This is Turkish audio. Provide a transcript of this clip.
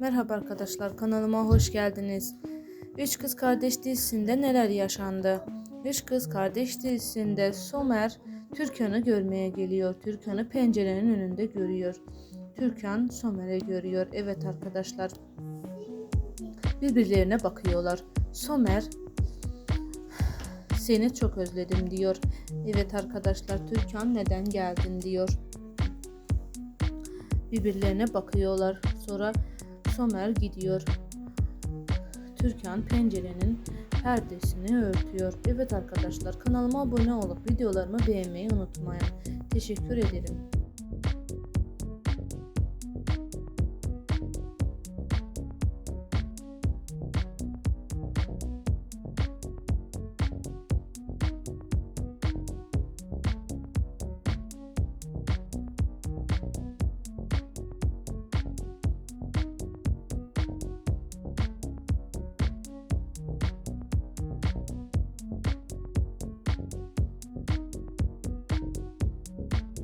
Merhaba arkadaşlar kanalıma hoş geldiniz. Üç Kız Kardeş dizisinde neler yaşandı? Üç Kız Kardeş dizisinde Somer Türkan'ı görmeye geliyor. Türkan'ı pencerenin önünde görüyor. Türkan Somer'e görüyor. Evet arkadaşlar. Birbirlerine bakıyorlar. Somer seni çok özledim diyor. Evet arkadaşlar Türkan neden geldin diyor. Birbirlerine bakıyorlar. Sonra Somer gidiyor. Türkan pencerenin perdesini örtüyor. Evet arkadaşlar kanalıma abone olup videolarımı beğenmeyi unutmayın. Teşekkür ederim.